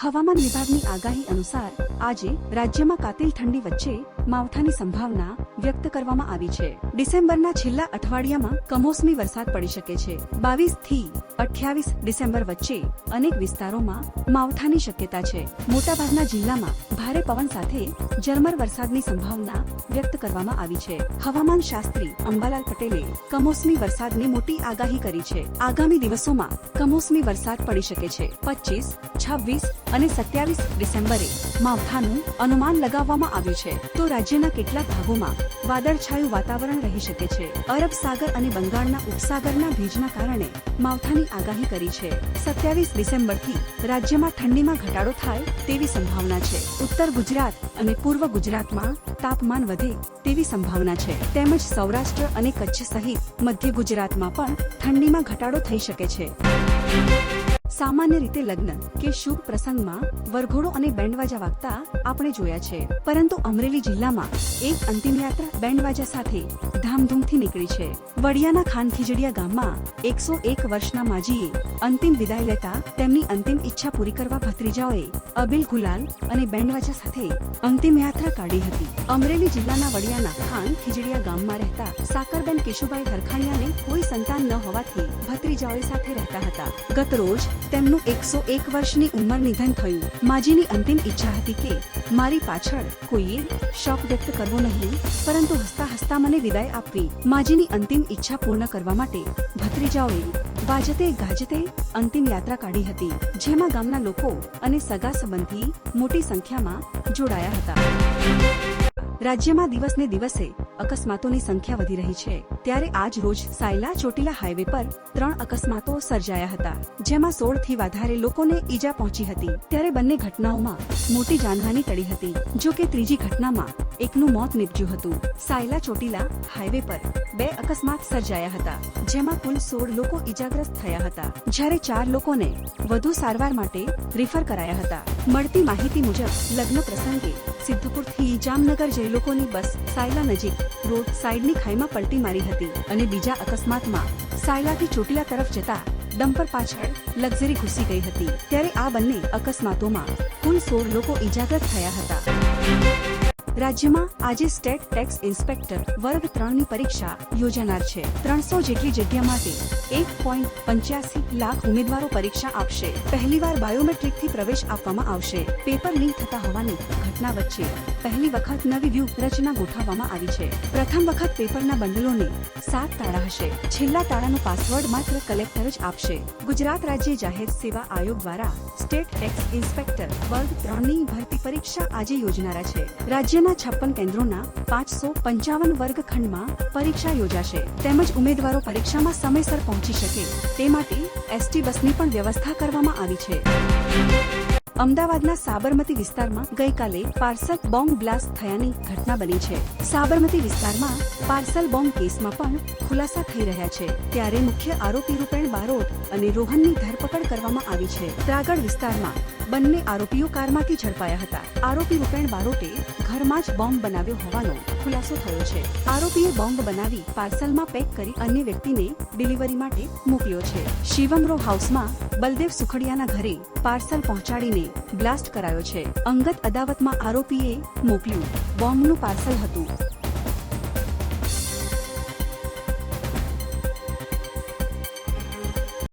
હવામાન વિભાગની આગાહી અનુસાર આજે રાજ્યમાં કાતિલ ઠંડી વચ્ચે માવઠાની સંભાવના વ્યક્ત કરવામાં આવી છે. ડિસેમ્બરના છેલ્લા અઠવાડિયામાં કમોસમી વરસાદ પડી શકે છે. બાવીસથી અઠ્યાવીસ ડિસેમ્બર વચ્ચે અનેક વિસ્તારોમાં માવઠાની શક્યતા છે. મોટાભાગના જિલ્લામાં ભારે પવન સાથે ઝરમર વરસાદની સંભાવના વ્યક્ત કરવામાં આવી છે. હવામાન શાસ્ત્રી અંબાલાલ પટેલે કમોસમી વરસાદની મોટી આગાહી કરી છે. આગામી દિવસોમાં કમોસમી વરસાદ પડી શકે છે. પચીસ, છવ્વીસ અને સત્યાવીસ ડિસેમ્બરે માવઠાનું અનુમાન લગાવવામાં આવ્યું છે. તો રાજ્યના કેટલાક ભાગોમાં વાદળછાયું વાતાવરણ રહી શકે છે. અરબ સાગર અને બંગાળના ઉપસાગરના ભેજના કારણે માવઠાની આગાહી કરી છે. સત્યાવીસ ડિસેમ્બરથી રાજ્યમાં ઠંડીમાં ઘટાડો થાય તેવી સંભાવના છે. ઉત્તર ગુજરાત અને પૂર્વ ગુજરાતમાં તાપમાન વધે તેવી સંભાવના છે. તેમજ સૌરાષ્ટ્ર અને કચ્છ સહિત મધ્ય ગુજરાતમાં પણ ઠંડીમાં ઘટાડો થઈ શકે છે. સામાન્ય રીતે લગ્ન કે શુભ પ્રસંગમાં વરઘોડો અને બેન્ડવાજા વાગતા આપણે જોયા છે. પરંતુ અમરેલી જિલ્લામાં એક અંતિમ યાત્રા બેન્ડવાજા સાથે ધામધૂમથી નીકળી છે. વડિયાના ખાન ખીજડીયા ગામમાં એકસો એક વર્ષના માજીએ અંતિમ વિદાય લેતા તેમની અંતિમ ઈચ્છા પૂરી કરવા ભત્રીજાઓએ અબિલ ગુલાલ અને બેન્ડવાજા સાથે અંતિમ યાત્રા કાઢી હતી. અમરેલી જિલ્લાના વડિયાના ખાન ખીજડીયા ગામમાં રહેતા સાકરબેન કેશુભાઈ હરખાણિયાને કોઈ સંતાન ન હોવાથી ભત્રીજાઓએ સાથે રહેતા હતા. ગત રોજ તેમનું એકસો એક વર્ષની ઉંમર નિધન થયું. માજીની અંતિમ ઈચ્છા હતી કે મારી પાછળ કોઈએ શોક વ્યક્ત કરવો નહીં, પરંતુ હસતા હસતા મને વિદાય આપવી. માજીની અંતિમ ઈચ્છા પૂર્ણ કરવા માટે ભત્રીજાઓએ વાજતે ગાજતે અંતિમ યાત્રા કાઢી હતી, જેમાં ગામના લોકો અને સગા સંબંધી મોટી સંખ્યામાં જોડાયા હતા. રાજ્યમાં દિવસને દિવસે અકસ્માતોની સંખ્યા વધી રહી છે. ત્યારે આજ રોજ સાયલા ચોટીલા હાઈવે પર ત્રણ અકસ્માતો સર્જાયા હતા, જેમાં સોળથી વધારે લોકોને ઈજા પહોંચી હતી. ત્યારે બંને ઘટનાઓમાં મોટી જાનહાની ટળી હતી, જો કે ત્રીજી ઘટનામાં એકનું મોત નીપજ્યું હતું. સાયલા ચોટીલા હાઈવે પર બે અકસ્માત સર્જાયા હતા, જેમાં કુલ સોળ લોકો ઈજાગ્રસ્ત થયા હતા. જ્યારે ચાર લોકોને વધુ સારવાર માટે રિફર કરાયા હતા. મળતી માહિતી મુજબ, લગ્ન પ્રસંગે સિદ્ધપુરથી જામનગર જઈ લોકોની બસ સાયલા નજીક રોડ સાઈડની ખાઈમાં પલટી મારી હતી અને બીજા અકસ્માતમાં સાયલાથી ચોટીલા તરફ જતા ડમ્પર પાછળ લક્ઝરી ઘૂસી ગઈ હતી. ત્યારે આ બંને અકસ્માતોમાં કુલ સોળ લોકો ઈજાગ્રસ્ત થયા હતા. રાજ્યમાં આજે સ્ટેટ ટેક્સ ઇન્સ્પેક્ટર વર્ગ ત્રણની પરીક્ષા યોજાનાર છે. ત્રણસો જેટલી જગ્યા માટે એક પોઈન્ટ પંચ્યાસી લાખ ઉમેદવારો પરીક્ષા આપશે. પહેલીવાર બાયોમેટ્રિકથી પ્રવેશ આપવામાં આવશે. પેપર લીક થતા હોવાની ઘટના વચ્ચે પહેલી વખત નવી વ્યૂહ રચના ગોઠવવામાં આવી છે. પ્રથમ વખત પેપરના બંડલોને સાત તાળા હશે. છેલ્લા તાળાનો પાસવર્ડ માત્ર કલેક્ટર જ આપશે. ગુજરાત રાજ્ય જાહેર સેવા આયોગ દ્વારા સ્ટેટ ટેક્સ ઇન્સ્પેક્ટર વર્ગ ત્રણની ભરતી પરીક્ષા આજે યોજનારા છે. રાજ્યના છપ્પન કેન્દ્રોના પાંચસો પંચાવન વર્ગખંડમાં પરીક્ષા યોજાશે. તેમજ ઉમેદવારો પરીક્ષામાં સમયસર પહોંચી શકે. તે માટે એસટી બસની પણ વ્યવસ્થા કરવામાં આવી છે. અમદાવાદના સાબરમતી વિસ્તારમાં ગઈકાલે પાર્સલ બોમ્બ બ્લાસ્ટ થયાની ઘટના બની છે. સાબરમતી વિસ્તારમાં પાર્સલ બોમ્બ કેસમાં પણ ખુલાસા થઈ રહ્યા છે. ત્યારે મુખ્ય આરોપી રૂપેણ બારોટ અને રોહનની ધરપકડ કરવામાં આવી છે. ત્રાગડ વિસ્તારમાં બંને આરોપીઓ કારમાંથી ઝડપાયા હતા. આરોપી રૂપેણ બારોટે ઘરમાં જ બોમ્બ બનાવ્યો હોવાનો ખુલાસો થયો છે. આરોપીએ બોમ્બ બનાવી પાર્સલમાં પેક કરી અન્ય વ્યક્તિને ડિલિવરી માટે મોકલ્યો છે. શિવમ રો હાઉસમાં બલદેવ સુખડિયાના ઘરે પાર્સલ પહોંચાડીને બ્લાસ્ટ કરાયો છે. અંગત અદાવતમાં આરોપીએ મોકલ્યું. બોમ્બનું પાર્સલ હતું.